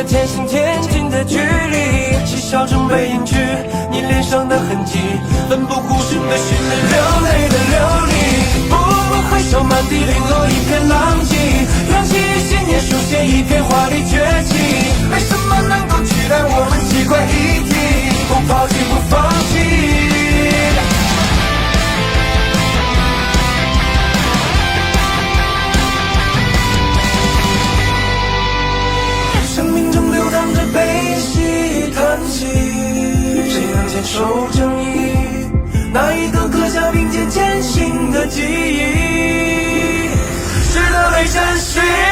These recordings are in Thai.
着渐行渐近的距离，嬉笑中被隐去你脸上的痕迹，奋不顾身的寻觅，流泪的流离，不不回首，满地零落一片狼藉，扬起信念，书写一片华丽崛起，没什么能够取代我们奇怪一体，不抛弃不放弃。see.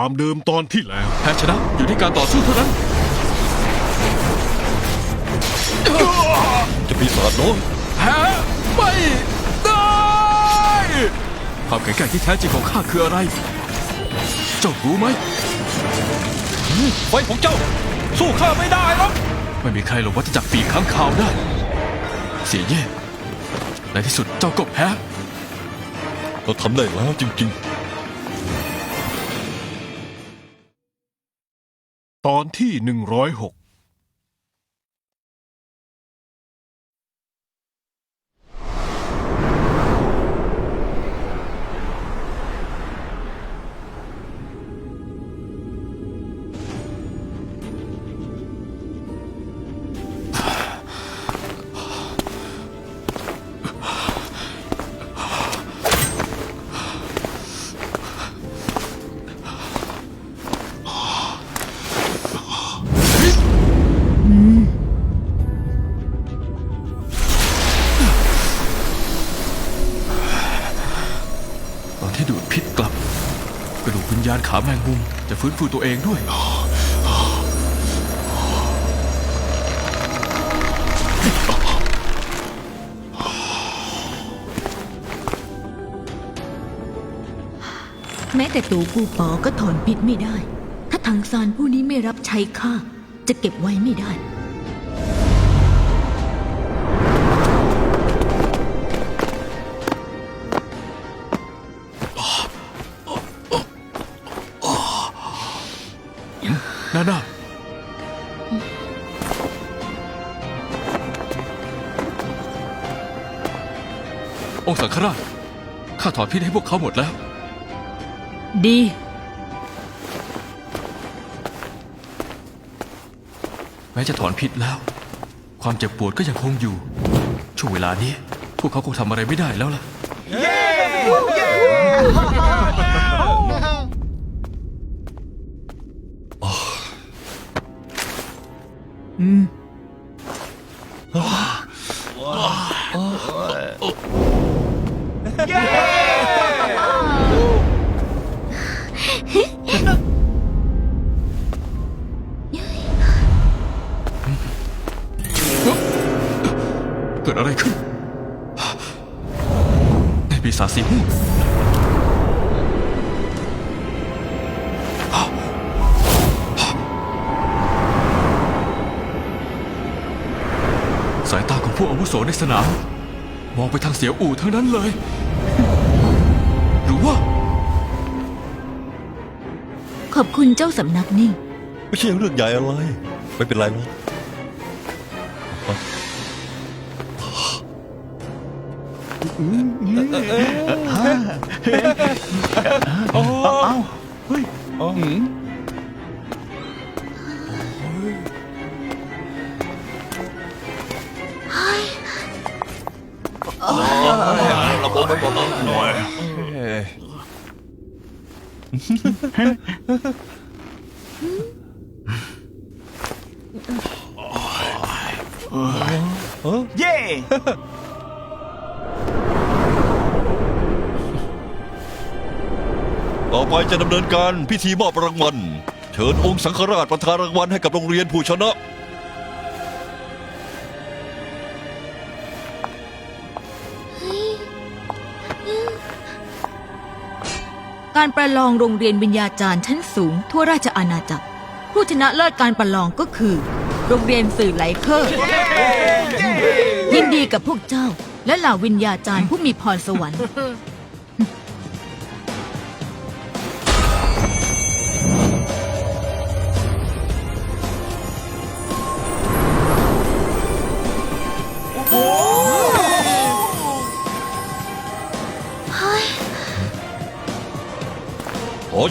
ความเดิมตอนที่แล้ว แพ้ชนะอยู่ที่การต่อสู้เท่านั้น จะปีศาจน้อยแพ้ไม่ได้ความแข็งแกร่งที่แท้จริงของข้าคืออะไร เจ้ารู้ไหมไฟของเจ้า สู้ข้าไม่ได้หรอกไม่มีใครหลงวัฏจักรปีกข้างคาวได้ เสียเย่ในที่สุดเจ้าก็แพ้ เราทำได้แล้วจริง ๆ ตอนที่ 106 ขาแมงมุมจะฟื้นฟูตัวเองด้วย แม้แต่ตูปูปอก็ถอนพิษไม่ได้ ถ้าทางซานผู้นี้ไม่รับใช้ข้าจะเก็บไว้ไม่ได้ นานาองค์สังฆราช ข้าถอนพิษให้พวกเขาหมดแล้ว ดี แม้จะถอนพิษแล้ว ความเจ็บปวดก็ยังคงอยู่ ช่วงเวลานี้ พวกเขาคงทำอะไรไม่ได้แล้วล่ะ เกิดอะไรขึ้นในปีศาจสีม่วง สายตาของผู้อาวุโสในสนาม มองไปทางเสียอู่ทั้งนั้นเลย หรือว่า ขอบคุณเจ้าสำนักนิ่งไม่ใช่เรื่องใหญ่อะไร ไม่เป็นไรหรอกเย่ ต่อไปจะดำเนินการพิธีมอบรางวัล เชิญองค์สังฆราชประทานรางวัลให้กับโรงเรียนผู้ชนะ การประลองโรงเรียนวิญญาจารย์ชั้นสูง ทั่วราชอาณาจักร ผู้ชนะเลิศการประลองก็คือ โรงเรียนสื่อไหลเคอร์ยินดีกับพวกเจ้า และเหล่าวิญญาจารย์ผู้มีพรสวรรค์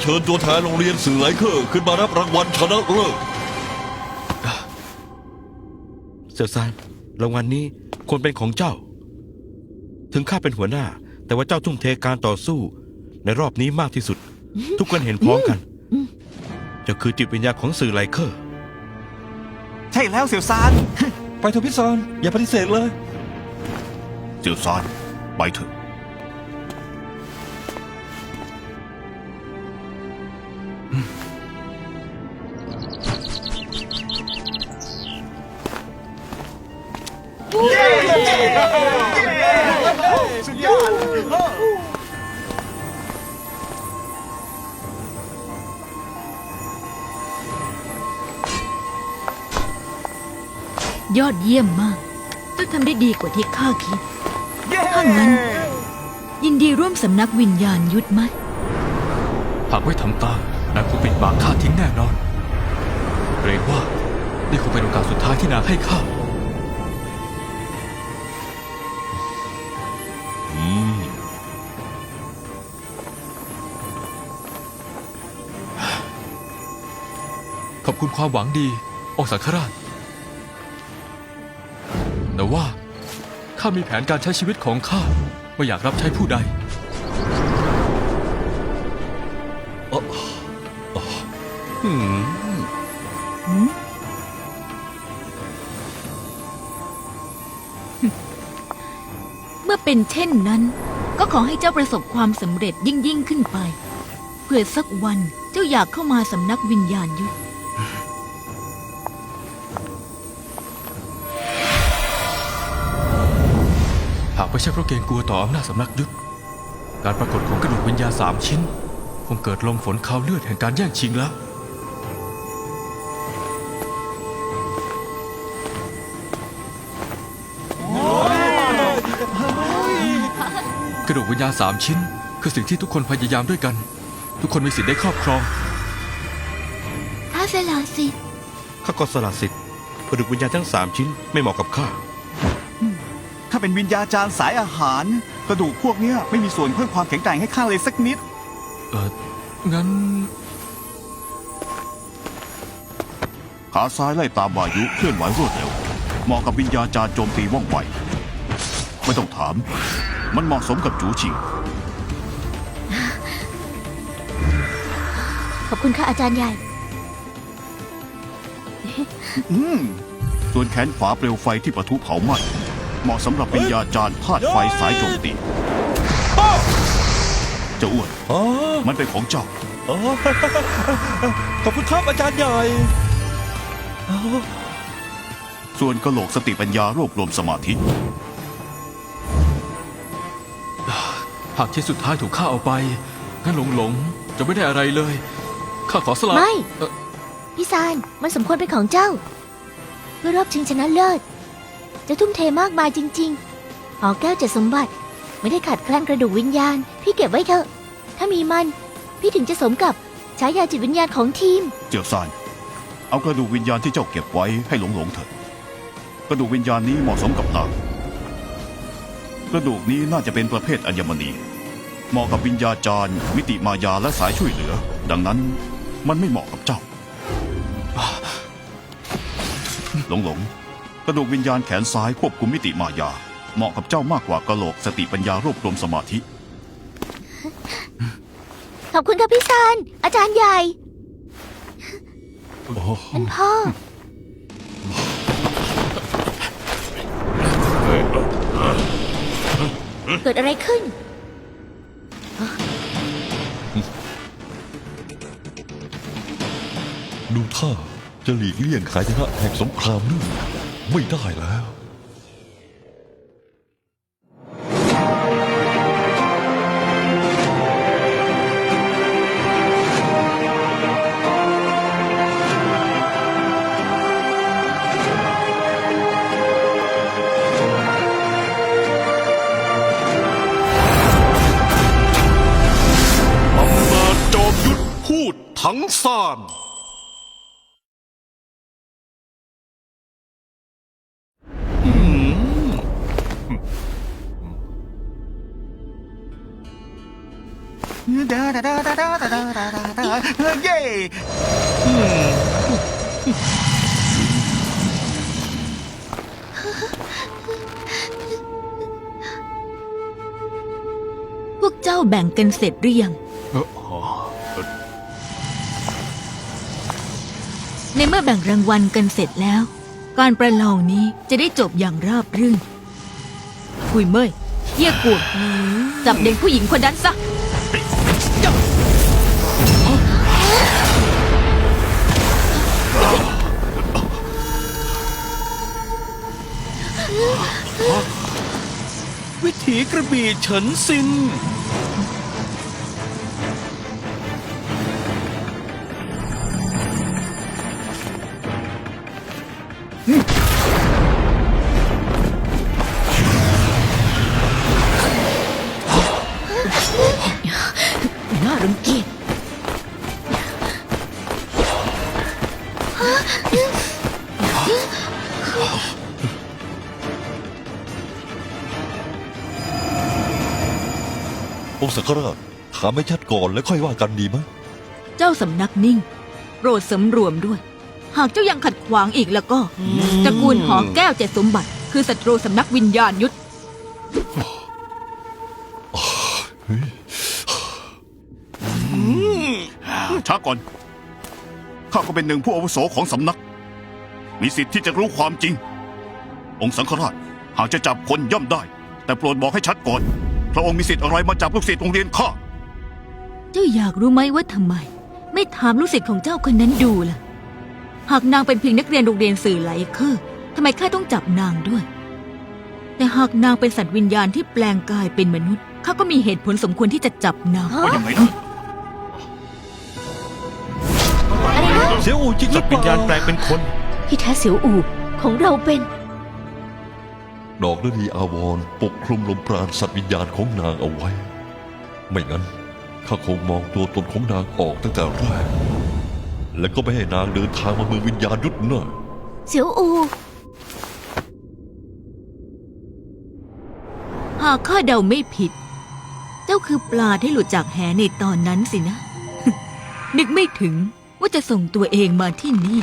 เชิญตัวแทนโรงเรียนสื่อไหลเคอร์ขึ้นมารับรางวัลชนะเลิศเสี่ยวซานรางวัลนี้ควรเป็นของเจ้า ถึงข้าเป็นหัวหน้า แต่ว่าเจ้าทุ่มเทการต่อสู้ ในรอบนี้มากที่สุด ทุกคนเห็นพร้อมกันเจ้าคือจิตวิญญาณของสื่อไลเคอร์ ใช่แล้วเสี่ยวซาน ไปเถอะพิซานอย่าปฏิเสธเลยเสี่ยวซานไปเถอะ ยอดเยี่ยมมาก เจ้าทำได้ดีกว่าที่ข้าคิด ถ้างั้น ยินดีร่วมสำนักวิญญาณยุทธไหม หากไม่ทำตามนางคงปิดปากข้าทิ้งแน่นอน เกรงว่านี่คงเป็นโอกาสสุดท้ายที่นางให้ข้า อบคุณความหวังดีองค์สังฆราช แต่ว่าข้ามีแผนการใช้ชีวิตของข้าไม่อยากรับใช้ผู้ใดเมื่อเป็นเช่นนั้น ก็ขอให้เจ้าประสบความสำเร็จยิ่งยิ่งขึ้นไป เพื่อสักวันเจ้าอยากเข้ามาสำนักวิญญาณยุทธ หากไม่ใช่เพราะเกรงกลัวต่ออำนาจสำนักยุทธการปรากฏของกระดูกวิญญาณสามชิ้น คงเกิดลมฝนคาวเลือดแห่งการแย่งชิงแล้ว กระดูกวิญญาณสามชิ้น คือสิ่งที่ทุกคนพยายามด้วยกัน ทุกคนมีสิทธิ์ได้ครอบครองถ้าสละสิทธิ์ข้าก็สละสิทธิ์ผลึกวิญญาณทั้งสามชิ้นไม่เหมาะกับข้าข้า เป็นวิญญาจารย์สายอาหาร กระดูกพวกเนี้ยไม่มีส่วนเพิ่มความแข็งแกร่งให้ข้าเลยสักนิด เอองั้นขาซ้ายไล่ตามวายุเคลื่อนไหวรวดเร็วเหมาะกับวิญญาจารย์โจมตีว่องไว ไม่ต้องถาม มันเหมาะสมกับจูชิง ขอบคุณค่ะอาจารย์ใหญ่ อืมส่วนแขนขวาเปลวไฟที่ปะทุเผาไหม้ เหมาะสำหรับวิญญาจารย์ธาตุไฟสายโจมตีเจ้าอ้วนอ๋อมันเป็นของเจ้าอ๋อขอบคุณครับอาจารย์ใหญ่ส่วนกะโหลกสติปัญญารวบรวมสมาธิ หากชิ้นสุดท้ายถูกข้าเอาไปงั้นหลงหลงจะไม่ได้อะไรเลย ข้าขอสละไม่ เอ่อ พี่ซานมันสมควรเป็นของเจ้า เพื่อรอบชิงชนะเลิศ จะทุ่มเทมากมายจริงหอแก้วเจ็ดสมบัติ ไม่ได้ขาดแคลนกระดูกวิญญาณ พี่เก็บไว้เถอะ ถ้ามีมัน พี่ถึงจะสมกับฉายาจิตวิญญาณของทีม เจียวซานเอากระดูกวิญญาณที่เจ้าเก็บไว้ให้หลงหลงๆเถอะกระดูกวิญญาณนี้เหมาะสมกับนางกระดูกนี้น่าจะเป็นประเภทอัญมณี เหมาะกับวิญญาจารย์มิติมายาและสายช่วยเหลือ ดังนั้นมันไม่เหมาะกับเจ้า หลงหลงๆ กระดูกวิญญาณแขนซ้ายควบคุมมิติมายา เหมาะกับเจ้ามากกว่ากะโหลกสติปัญญารวบรวมสมาธิ ขอบคุณค่ะพี่ซานอาจารย์ใหญ่ท่านพ่อ เกิดอะไรขึ้น ดูท่าจะหลีกเลี่ยงขายนะแห่งสงครามนี่ ไม่ได้แล้ว พวกเจ้าแบ่งกันเสร็จหรือยังในเมื่อแบ่งรางวัลกันเสร็จแล้ว การประลองนี้จะได้จบอย่างราบรื่น คุยเมยเยี่ยกวดจับเด็กผู้หญิงคนนั้นซะ วิถีกระบี่เฉินซิน ค์สังฆราชถามให้ชัดก่อนแล้วค่อยว่ากันดีไหมเจ้าสำนักนิ่ง โปรดสำรวมด้วย หากเจ้ายังขัดขวางอีกแล้วก็ตระกูลหอแก้วเจ็ดสมบัติ คือศัตรูสำนักวิญญาณยุทธช้าก่อน ข้าก็เป็นหนึ่งผู้อาวุโสของสำนัก มีสิทธิ์ที่จะรู้ความจริง องค์สังฆราชหากจะจับคนย่อมได้ แต่โปรดบอกให้ชัดก่อน พระองค์มีสิทธิ์อะไรมาจับลูกศิษย์โรงเรียนข้าเจ้าอยากรู้ไหมว่าทำไม ไม่ถามลูกศิษย์ของเจ้าคนนั้นดูล่ะ หากนางเป็นเพียงนักเรียนโรงเรียนสื่อไหลเคอร์ทำไมข้าต้องจับนางด้วย แต่หากนางเป็นสัตว์วิญญาณที่แปลงกายเป็นมนุษย์ข้าก็มีเหตุผลสมควรที่จะจับนางว่ายังไงนะเสียอูจริงหสัรืตอว์เปวิญญาล่าณแปลงเป็นคนที่แท้เสียวอูของเราเป็น ดอกฤดีอาวรปกคลุมลมปราณสัตว์วิญญาณของนางเอาไว้ ไม่งั้นข้าคงมองตัวตนของนางออกตั้งแต่แรก และก็ไม่ให้นางเดินทางมาเมืองวิญญาณยุทธน่ะเสียวอู หากข้าเดาไม่ผิด เจ้าคือปลาที่หลุดจากแหในตอนนั้นสินะ นึกไม่ถึงว่าจะส่งตัวเองมาที่นี่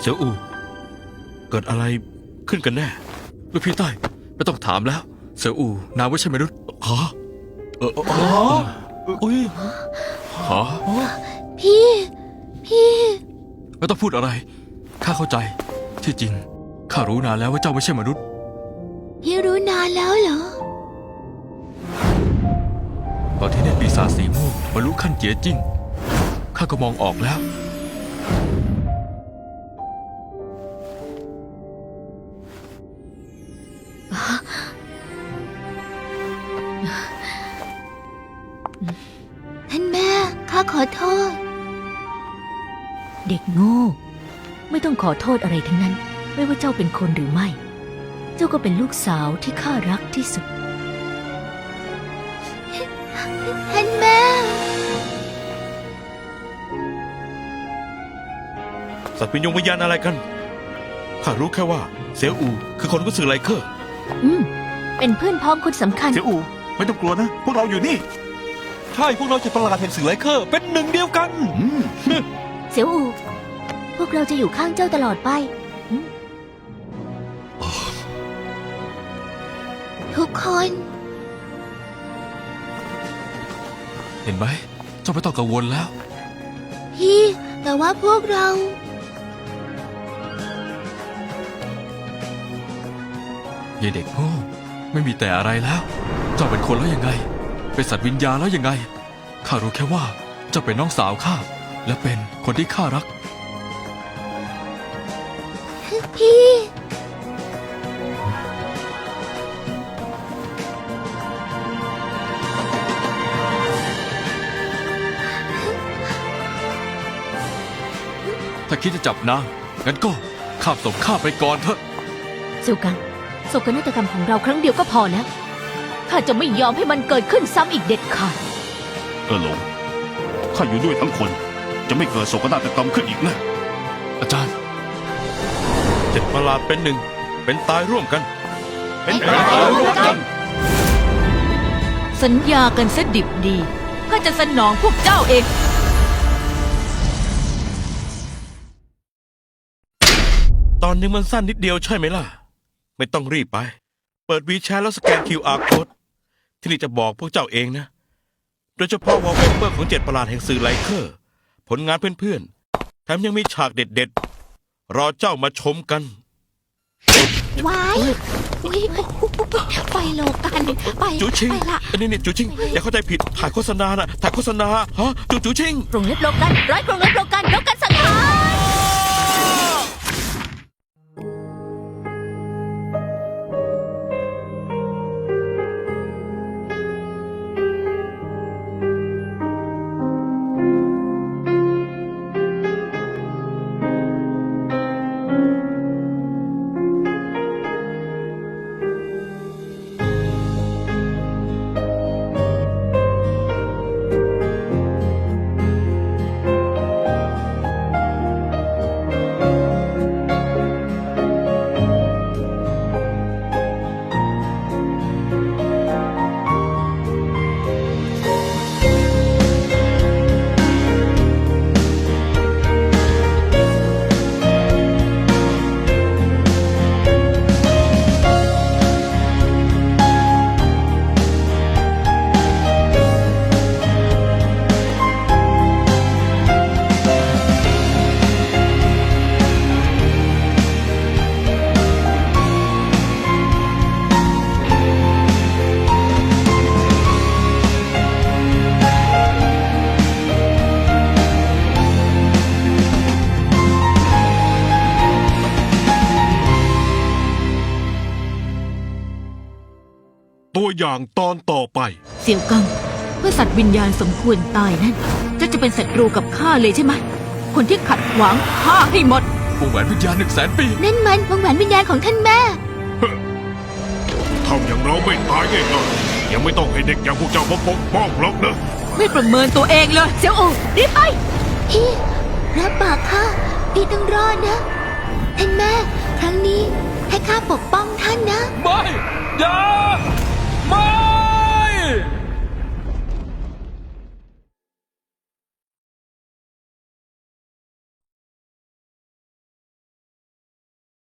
เสี่ยวอูเกิดอะไรขึ้นกันแน่ลูกพี่ใต้ไม่ต้องถามแล้ว เสี่ยวอูนามว่าใช่มนุษย์ฮะเออเออเอออุ้ยฮะพี่ พี่ ไม่ต้องพูดอะไร ข้าเข้าใจ ที่จริง ข้ารู้นานแล้วว่าเจ้าไม่ใช่มนุษย์ พี่รู้นานแล้วเหรอ ตอนที่เนตรปีศาจสีม่วงบรรลุขั้นเจียจิ้งข้าก็มองออกแล้ว เด็กโง่ ไม่ต้องขอโทษอะไรทั้งนั้น ไม่ว่าเจ้าเป็นคนหรือไม่ เจ้าก็เป็นลูกสาวที่ข้ารักที่สุด ท่านแม่ สัตว์วิญญงวิญญาณอะไรกัน ข้ารู้แค่ว่าเสี่ยวอูคือคนกุศือไลเคอร์อืม เป็นเพื่อนพ้องคนสำคัญ เสียอูไม่ต้องกลัวนะ พวกเราอยู่นี่ ใช่พวกเราจะประหลาดแห่งสื่อไลเคอร์ เป็นหนึ่งเดียวกัน อืม เสียวอู พวกเราจะอยู่ข้างเจ้าตลอดไป ทุกคน เห็นไหม เจ้าไม่ต้องกังวลแล้ว พี่ แต่ว่าพวกเรา ยายเด็กโง่ไม่มีแต่อะไรแล้ว เจ้าเป็นคนแล้วยังไง เป็นสัตว์วิญญาณแล้วยังไง ข้ารู้แค่ว่า เจ้าเป็นน้องสาวข้า และเป็นคนที่ข้ารัก พี่ ถ้าคิดจะจับนางงั้นก็ข้ามศพข้าไปก่อนเถอะเซียวกังโศกนาฏกรรมของเราครั้งเดียวก็พอแล้วข้าจะไม่ยอมให้มันเกิดขึ้นซ้ำอีกเด็ดขาด เออหลงข้าอยู่ด้วยทั้งคน จะไม่เกิดโศกนาฏกรรมขึ้นอีกแน่อาจารย์เจ็ดประหลาดเป็นหนึ่ง เป็นตายร่วมกัน เป็นเป็นตายร่วมกัน สัญญากันซะดิบดีข้าจะสนองพวกเจ้าเองตอนนึงมันสั้นนิดเดียวใช่ไหมล่ะ ไม่ต้องรีบไป เปิดวีแชร์แล้วสแกน QR code ที่นี่จะบอกพวกเจ้าเองนะ โดยเฉพาะวอลเปเปอร์ของเจ็ดประหลาดแห่งสื่อไลเคอร์ ผลงานเพื่อนๆ แถมยังมีฉากเด็ดๆ รอเจ้ามาชมกันว้ายอุ๊ยไปโลกันไปจูชิง ไปละ อันนี้เนี่ยจูชิง อย่าเข้าใจผิด ถ่ายโฆษณานะถ่ายโฆษณา ฮะ จูจูชิง กรงเล็บโลกันร้อยกรงเล็บโลกันโลกันสังหาร อย่างตอนต่อไป เสี่ยวกังเมื่อสัตว์วิญญาณสมควรตายนั้นเจ้าจะเป็นศัตรูกับข้าเลยใช่ไหม คนที่ขัดขวางข้าให้หมด วงแหวนวิญญาณหนึ่งแสนปี นั่นมันวงแหวนวิญญาณของท่านแม่ ทำอย่างเราไม่ตายง่ายๆยังไม่ต้องให้เด็กอย่างพวกเจ้ามาปกป้องหรอกนะ ไม่ประเมินตัวเองเลย เสียวอูรีบไป พี่รับปากข้าพี่ต้องรอดนะ ท่านแม่ ครั้งนี้ให้ข้าปกป้องท่านนะ ไม่ อย่า